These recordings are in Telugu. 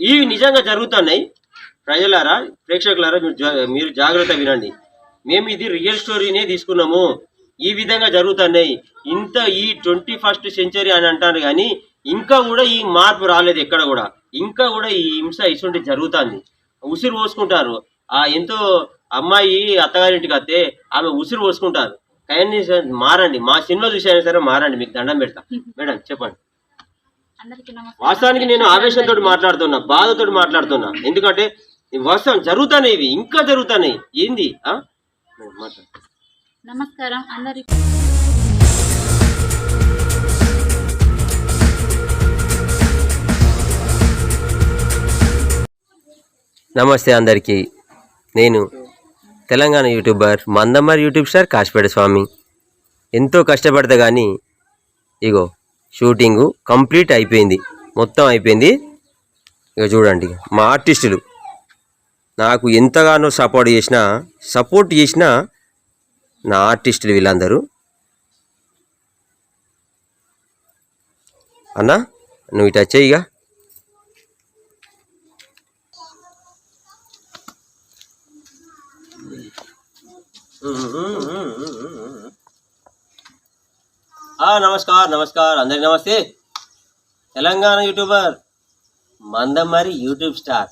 ఇవి నిజంగా జరుగుతున్నాయి. ప్రజలారా ప్రేక్షకులారా మీరు మీరు జాగ్రత్త వినండి. మేము ఇది రియల్ స్టోరీనే తీసుకున్నాము. ఈ విధంగా జరుగుతున్నాయి. ఇంత ఈ ట్వంటీ ఫస్ట్ సెంచరీ అని అంటారు కానీ ఇంకా కూడా ఈ మార్పు రాలేదు ఎక్కడ కూడా. ఇంకా కూడా ఈ హింస ఇటువంటి జరుగుతుంది. ఉసిరు పోసుకుంటారు. ఆ ఎంతో అమ్మాయి అత్తగారింటికి వస్తే ఆమె ఉసిరు పోసుకుంటారు. కానీ మారండి. మా సినిమా చూసైనా సరే మారండి. మీకు దండం పెడతా. మేడం చెప్పండి. వాస్తవానికి నేను ఆవేశంతో మాట్లాడుతున్నా బాధతో మాట్లాడుతున్నా. ఎందుకంటే ఈ వాస్తవం జరుగుతానే ఇవి ఇంకా జరుగుతాయి ఏంది. నమస్కారం అందరి నమస్తే అందరికీ. నేను Telangana YouTuber Mandamarri YouTube star Kasipeta Swamy. ఎంతో కష్టపడతా కానీ ఇగో షూటింగు కంప్లీట్ అయిపోయింది. మొత్తం అయిపోయింది. ఇక చూడండి మా ఆర్టిస్టులు నాకు ఎంతగానో సపోర్ట్ చేసిన సపోర్ట్ చేసిన నా ఆర్టిస్టులు వీళ్ళందరూ. అన్నా నువ్వు ఇటు వచ్చేయిగా ఆ, నమస్కార్ నమస్కార్ అందరికి నమస్తే. Telangana YouTuber Mandamarri YouTube star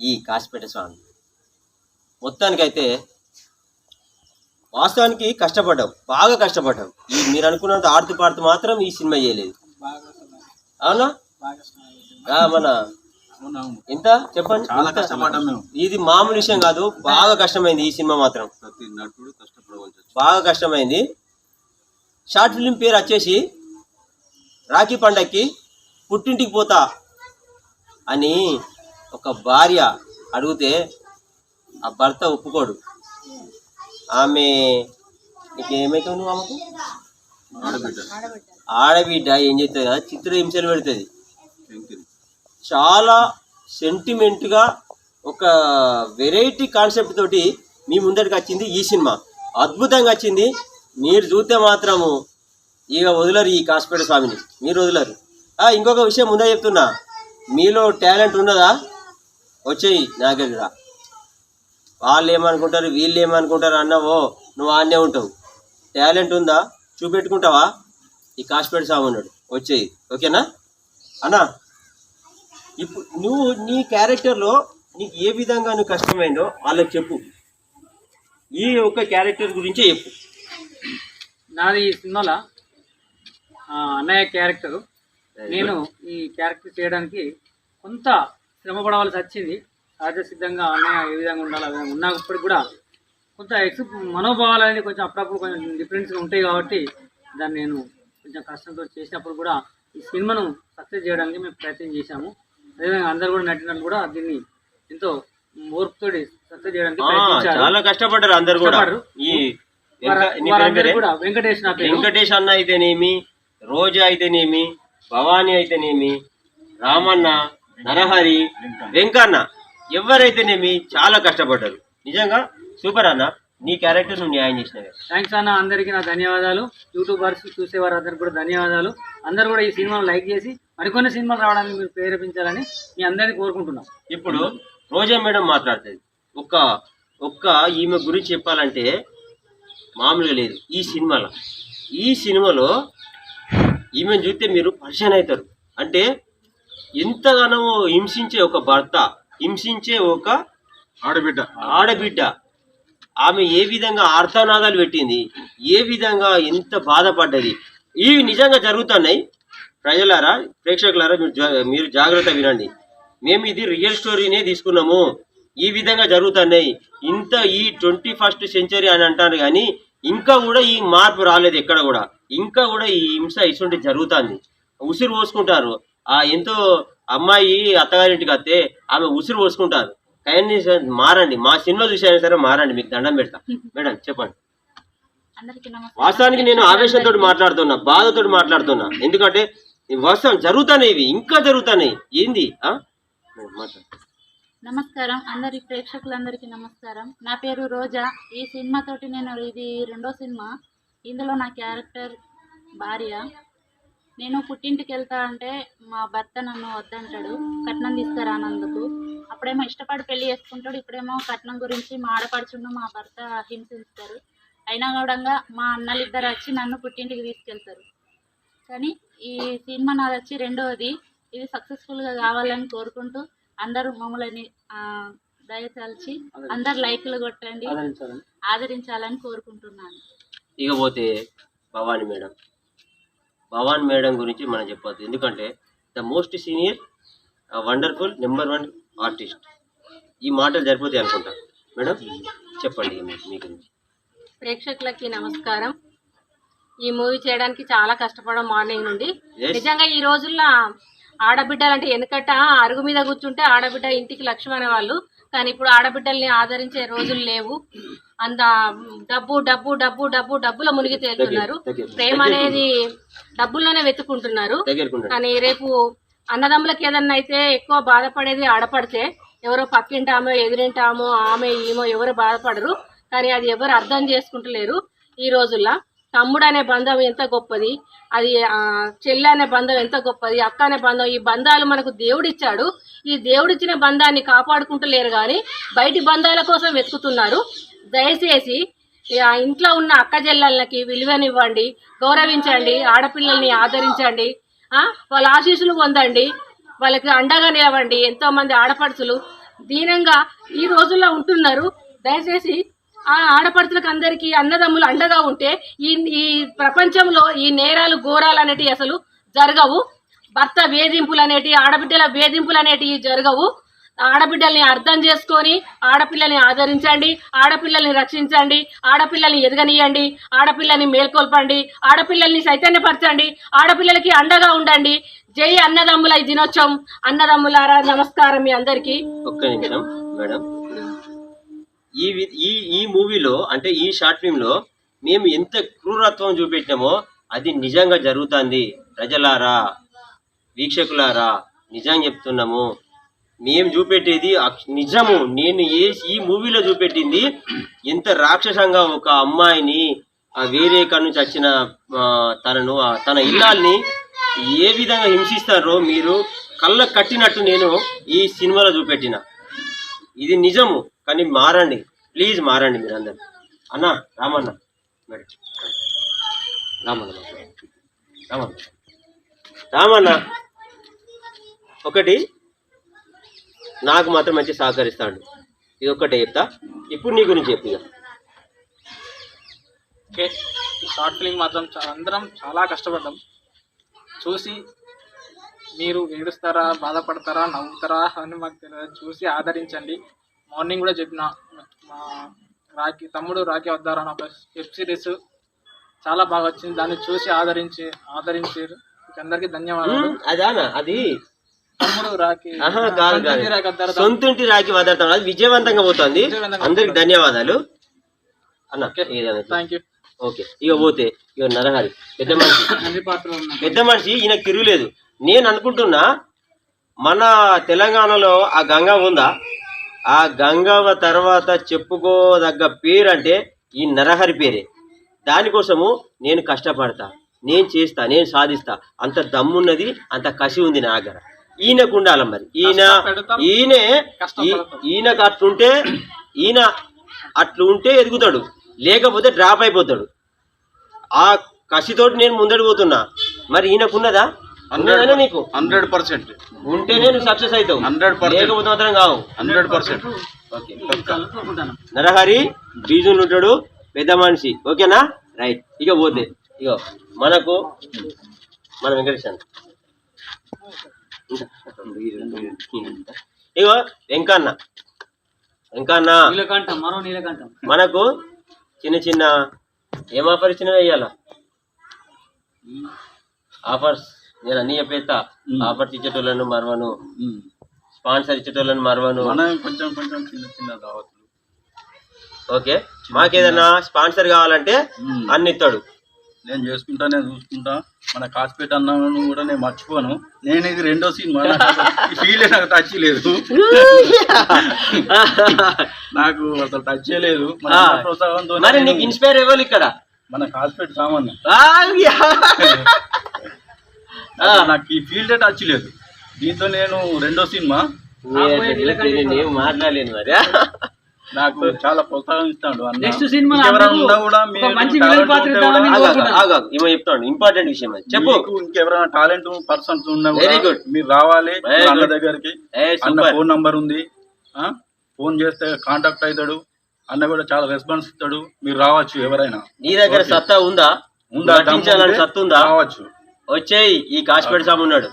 ఈ కాసిపేట స్వామి. మొత్తానికైతే వాస్తవానికి కష్టపడ్డాం బాగా కష్టపడ్డాం. ఈ మీరు అనుకున్నంత ఆడుతూ పాడుతూ మాత్రం ఈ సినిమా చేయలేదు. అవునా? మన ఎంత? చెప్పండి. చాలా ఎంత? కష్టపడ్డాం మేము. ఇది మామూలు విషయం కాదు బాగా కష్టమైంది ఈ సినిమా మాత్రం. బాగా కష్టమైంది. షార్ట్ ఫిలిం పేరు వచ్చేసి రాఖీ పండక్కి పుట్టింటికి పోతా అని ఒక భార్య అడిగితే ఆ భర్త ఒప్పుకోడు. ఆమె నీకు ఏమైతావు నువ్వు ఆమెకు? ఆడబిడ్డ. ఆడబిడ్డ ఏం చేస్తుంది కదా చిత్రహింసలు పెడుతుంది. చాలా సెంటిమెంట్గా ఒక వెరైటీ కాన్సెప్ట్ తోటి మీ ముందరికి వచ్చింది ఈ సినిమా. అద్భుతంగా వచ్చింది. మీరు చూస్తే మాత్రము ఇక వదలరు ఈ కాసుపేట స్వామిని. మీరు వదలరు. ఇంకొక విషయం ముందే చెప్తున్నా. మీలో టాలెంట్ ఉన్నదా? వచ్చేయి నా దగ్గర వాళ్ళు ఏమనుకుంటారు వీళ్ళు ఏమనుకుంటారు అన్నవో నువ్వు ఆన్నే ఉంటావు. టాలెంట్ ఉందా? చూపెట్టుకుంటావా? ఈ కాసుపేట స్వామి ఉన్నాడు వచ్చేయి. ఓకేనా? అన్నా ఇప్పుడు నువ్వు నీ క్యారెక్టర్లో నీకు ఏ విధంగా నువ్వు కష్టమైందో వాళ్ళకి చెప్పు. ఈ యొక్క క్యారెక్టర్ గురించే చెప్పు. నాది ఈ సినిమాలో అన్నయ్య క్యారెక్టరు. నేను ఈ క్యారెక్టర్ చేయడానికి కొంత శ్రమ పడవలసి వచ్చింది. సహజ సిద్ధంగా అన్నయ్య ఏ విధంగా ఉండాలి విధంగా ఉన్నప్పటికి కూడా కొంత ఎక్స్ మనోభావాలు అనేది కొంచెం అప్పుడప్పుడు కొంచెం డిఫరెన్స్గా ఉంటాయి కాబట్టి దాన్ని నేను కొంచెం కష్టంతో చేసినప్పుడు కూడా ఈ సినిమాను సక్సెస్ చేయడానికి మేము ప్రయత్నం చేశాము. అదేవిధంగా అందరు కూడా నటినట్లు కూడా దీన్ని ఎంతో ఓర్పుతోటి సక్సెస్ చేయడానికి చాలా కష్టపడ్డారు అందరు కూడా. ఈ వెంకటేష్ వెంకటేష్ అన్న అయితేనేమి రోజా అయితేనేమి భవానీ అయితేనేమి రామన్న నరహరి వెంకన్న ఎవరైతేనేమి చాలా కష్టపడ్డారు. నిజంగా సూపర్ అన్న నీ క్యారెక్టర్ నువ్వు న్యాయం చేసినవే. థ్యాంక్స్ అన్న అందరికీ నా ధన్యవాదాలు. యూట్యూబర్స్ చూసేవారు అందరికి కూడా ధన్యవాదాలు. అందరూ కూడా ఈ సినిమాను లైక్ చేసి మరికొన్ని సినిమాలు రావడానికి మీరు ప్రేరేపించాలని మీ అందరినీ కోరుకుంటున్నాం. ఇప్పుడు రోజా మేడం మాట్లాడుతుంది. ఒక్క ఒక్క ఈమె గురించి చెప్పాలంటే మామూలుగా లేదు. ఈ సినిమాలో ఈ సినిమాలో ఈమెను చూస్తే మీరు పరిచయం అవుతారు. అంటే ఎంతగానో హింసించే ఒక భర్త హింసించే ఒక ఆడబిడ్డ. ఆడబిడ్డ. ఆమె ఏ విధంగా ఆర్తనాదాలు పెట్టింది ఏ విధంగా ఎంత బాధపడ్డది. ఇవి నిజంగా జరుగుతున్నాయి. ప్రజలారా ప్రేక్షకులారా మీరు మీరు జాగ్రత్త వినండి. మేము ఇది రియల్ స్టోరీనే తీసుకున్నాము. ఈ విధంగా జరుగుతున్నాయి. ఇంత ఈ ట్వంటీ ఫస్ట్ సెంచరీ అని అంటారు కానీ ఇంకా కూడా ఈ మార్పు రాలేదు ఎక్కడ కూడా. ఇంకా కూడా ఈ హింస ఇటువంటి జరుగుతుంది. ఉసిరు పోసుకుంటారు. ఆ ఎంతో అమ్మాయి అత్తగారింటికి వస్తే ఆమె ఉసిరు పోసుకుంటారు. కానీ మారండి. మా సినిమా చూసైనా సరే మారండి. మీకు దండం పెడతా. మేడం చెప్పండి. వాస్తవానికి నేను ఆవేశంతో మాట్లాడుతున్నా బాధతో మాట్లాడుతున్నా. ఎందుకంటే వాస్తవం జరుగుతాయి ఇవి. ఇంకా జరుగుతాయి ఏంది? ఆ? మేడం, మాట్లాడు నమస్కారం. అందరి ప్రేక్షకులందరికీ నమస్కారం. నా పేరు రోజా. ఈ సినిమా తోటి నేను ఇది రెండో సినిమా. ఇందులో నా క్యారెక్టర్ భార్య. నేను పుట్టింటికి వెళ్తా అంటే మా భర్త నన్ను వద్దంటాడు కట్నం తీసుకురానందుకు. అప్పుడేమో ఇష్టపడి పెళ్ళి చేసుకుంటాడు ఇప్పుడేమో కట్నం గురించి మా ఆడపడుచుండు మా భర్త హింసిస్తారు అయినా కూడా మా అన్నలు ఇద్దరు వచ్చి నన్ను పుట్టింటికి తీసుకెళ్తారు. కానీ ఈ సినిమా నాది వచ్చి రెండవది ఇది సక్సెస్ఫుల్గా కావాలని కోరుకుంటూ అందరూ మమ్మల్ని ఆ, దయతలిచి అందరు లైక్లు కొట్టండి. ఆదరించాలని. కోరుకుంటున్నాను. ఇక పోతే భవానీ మేడం. భవానీ మేడం గురించి మనం చెప్పొద్దు. ఎందుకంటే the most senior wonderful number one artist. ఈ మాటలు సరిపోతాయి అనుకుంటా. మేడం చెప్పండి మీ- గురించి. ప్రేక్షకులకి నమస్కారం. ఈ మూవీ చేయడానికి చాలా కష్టపడడం మార్నింగ్ నుండి. నిజంగా ఈ రోజుల్లో ఆడబిడ్డలు అంటే వెనకట అరుగు మీద కూర్చుంటే ఆడబిడ్డ ఇంటికి లక్ష్యం అనేవాళ్ళు కానీ ఇప్పుడు ఆడబిడ్డల్ని ఆదరించే రోజులు లేవు. అంత డబ్బు డబ్బు డబ్బు డబ్బు డబ్బులో మునిగి తేలుతున్నారు. ప్రేమ అనేది డబ్బుల్లోనే వెతుకుంటున్నారు కానీ రేపు అన్నదమ్ములకి ఏదన్నా అయితే ఎక్కువ బాధపడేది ఆడపడితే ఎవరో పక్కింటామో ఎదురింటామో ఆమె ఈమో ఎవరు బాధపడరు. కానీ అది ఎవరు అర్థం చేసుకుంటలేరు ఈ రోజుల్లో. తమ్ముడు అనే బంధం ఎంత గొప్పది? అది చెల్లి అనే బంధం ఎంత గొప్పది? అక్క అనే బంధం. ఈ బంధాలు మనకు దేవుడిచ్చాడు. ఈ దేవుడిచ్చిన బంధాన్ని కాపాడుకుంటలేరు కానీ బయటి బంధాల కోసం వెతుకుతున్నారు. దయచేసి ఆ ఇంట్లో ఉన్న అక్క చెల్లెళ్ళకి విలువనివ్వండి. గౌరవించండి. ఆడపిల్లల్ని ఆదరించండి. వాళ్ళ ఆశీస్సులు పొందండి. వాళ్ళకి అండగా నిలవండి. ఎంతోమంది ఆడపడుచులు దీనంగా ఈ రోజుల్లో ఉంటున్నారు. దయచేసి ఆ ఆడపడుతులకు అందరికీ అన్నదమ్ములు అండగా ఉంటే ఈ ఈ ప్రపంచంలో ఈ నేరాలు ఘోరాలు అనేటివి అసలు జరగవు. భర్త వేధింపులు అనేటివి ఆడబిడ్డల వేధింపులు అనేటివి జరగవు. ఆడబిడ్డల్ని అర్థం చేసుకొని ఆడపిల్లల్ని ఆదరించండి ఆడపిల్లల్ని రక్షించండి ఆడపిల్లల్ని ఎదగనీయండి ఆడపిల్లల్ని మేల్కొల్పండి ఆడపిల్లల్ని చైతన్యపరచండి ఆడపిల్లలకి అండగా ఉండండి. జై అన్నదమ్ముల ఈ దినోత్సవం. అన్నదమ్ములారా నమస్కారం మీ అందరికీ. ఒక్క నిమిషం మేడం. ఈ వి- ఈ ఈ మూవీలో అంటే ఈ షార్ట్ ఫిల్మ్లో మేము ఎంత క్రూరత్వం చూపెట్టినామో అది నిజంగా జరుగుతుంది. ప్రజలారా వీక్షకులారా నిజం చెప్తున్నాము. మేము చూపెట్టేది అక్ష- నిజము. నేను ఏ ఈ మూవీలో చూపెట్టింది ఎంత రాక్షసంగా ఒక అమ్మాయిని వేరే కాడ నుంచి వచ్చిన తనను తన ఇల్లాల్ని ఏ విధంగా హింసిస్తారో మీరు కళ్ళ కట్టినట్టు నేను ఈ సినిమాలో చూపెట్టిన. ఇది నిజము. కానీ మారండి. ప్లీజ్ మారండి మీరు అందరు అన్న రామన్న. మేడం రామన్న. రామన్న. రామన్న. ఒకటి నాకు మాత్రం మంచి సహకరిస్తాడు. ఇది ఒక్కటే చెప్తా. ఇప్పుడు నీ గురించి చెప్పు ఓకే. ఈ షార్ట్ ఫిలిం మాత్రం అందరం చాలా కష్టపడ్డాం. చూసి మీరు ఏడుస్తారా బాధపడతారా నవ్వుతారా అని మాకు తెలియదు. చూసి ఆదరించండి. మార్నింగ్ కూడా చెప్పిన మా రాఖీ తమ్ముడు రాఖీ వద్దారా ఒక వెబ్ సిరీస్. చాలా బాగా వచ్చింది. దాన్ని చూసి ఆదరించి ఆదరించారు. అందరికీ ధన్యవాదాలు. అదానా? అది? తమ్ముడు రాఖీ. సొంతంటి రాఖీ వదలతాం అది విజయవంతంగా పోతుంది. అందరికి ధన్యవాదాలు. అన్న థ్యాంక్ యూ ఓకే. ఇక పోతే ఇక నరహరి పెద్ద మనిషి. పెద్ద మనిషి ఈయనకు తిరుగులేదు నేను అనుకుంటున్నా మన తెలంగాణలో ఆ గంగా ఉందా? ఆ గంగవ తర్వాత చెప్పుకోదగ్గ పేరు అంటే ఈ నరహరి పేరే. దానికోసము నేను కష్టపడతా నేను చేస్తా నేను సాధిస్తా. అంత దమ్మున్నది అంత కసి ఉంది నా దగ్గర ఈయనకు ఉండాలి మరి. ఈయన. ఈయనే. ఈయనకు అట్లుంటే ఈయన అట్లు ఉంటే ఎదుగుతాడు. లేకపోతే డ్రాప్ అయిపోతాడు. ఆ కసితోటి నేను ముందడు పోతున్నా. మరి ఈయనకున్నదా? ఉన్నదనే నీకు. Hundred percent. ఉంటేనే నువ్వు సక్సెస్ అవుతావు. 100%. లేకపోతే మాత్రం కావు. Hundred percent. నరహరి బీజులు ఉంటాడు పెద్ద మనిషి. ఓకేనా? రైట్. ఇక పోతే. ఇక మనకు మన వెంకటేశ్వర ఇగో వెంకన్న. వెంకన్న. మనకు చిన్న చిన్న ఏం ఆఫర్ ఇచ్చినవి ఇవ్వాల ఆఫర్స్. నేను అన్ని చెప్పేస్తా ఆఫర్స్ ఇచ్చేటోళ్ళను మరవను. స్పాన్సర్ ఇచ్చేటోళ్ళను మరవను. మనం కొంచెం కొంచెం చిన్న చిన్న దావతులు ఓకే. మాకేదైనా స్పాన్సర్ కావాలంటే. అన్ని ఇస్తాడు నేను చేసుకుంటా నేను చూసుకుంటా. మన కాసిపేట అన్నాను కూడా నేను మర్చిపోను. నేను ఇది రెండో సినిమా. ఫీల్ నాకు టచ్ లేదు. నాకు అసలు టచ్ చేయలేదు ప్రోత్సాహంతో మరి నీకు ఇన్స్పైర్ ఇవ్వాలి ఇక్కడ? మన కాసిపేట సామాన్. నాకు ఈ ఫీల్డ్ టచ్ లేదు. దీంతో నేను రెండో సినిమా. నేను మాట్లాడలేను మరి. నాకు చాలా ప్రోత్సాహిస్తాడు అన్న. Next cinema. ఈమె చెప్తాను ఇంపార్టెంట్ విషయం అది. చెప్పు. మీకు ఇంకెవరైనా టాలెంట్ పర్సన్స్ ఉన్నా కూడా good. మీరు రావాలి అన్న. దగ్గరికి. అన్న ఫోన్ నంబర్ ఉంది. ఆ? ఫోన్ చేస్తే కాంటాక్ట్ అవుతాడు. అన్న కూడా చాలా రెస్పాన్స్ ఇస్తాడు. మీరు రావచ్చు ఎవరైనా. నీ దగ్గర. సత్తా ఉందా? ఉందా? నటించాలని దమ్ముంటే సత్తా ఉందా రావచ్చు. వచ్చేయి ఈ కాశ్మీర్ సామ్ ఉన్నాడు.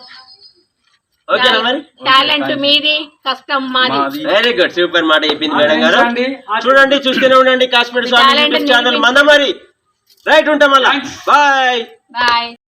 ఓకేనా మరి? టాలెంట్ మీది కష్టం మాది. మాది. వెరీ గుడ్ సూపర్ మాట చెప్పింది మేడం గారు. చూడండి చూస్తూనే ఉండండి కాశ్మీర్ స్వామి ఛానల్ మీరు- మందమరి. రైట్ ఉంటాం మళ్ళా. Bye bye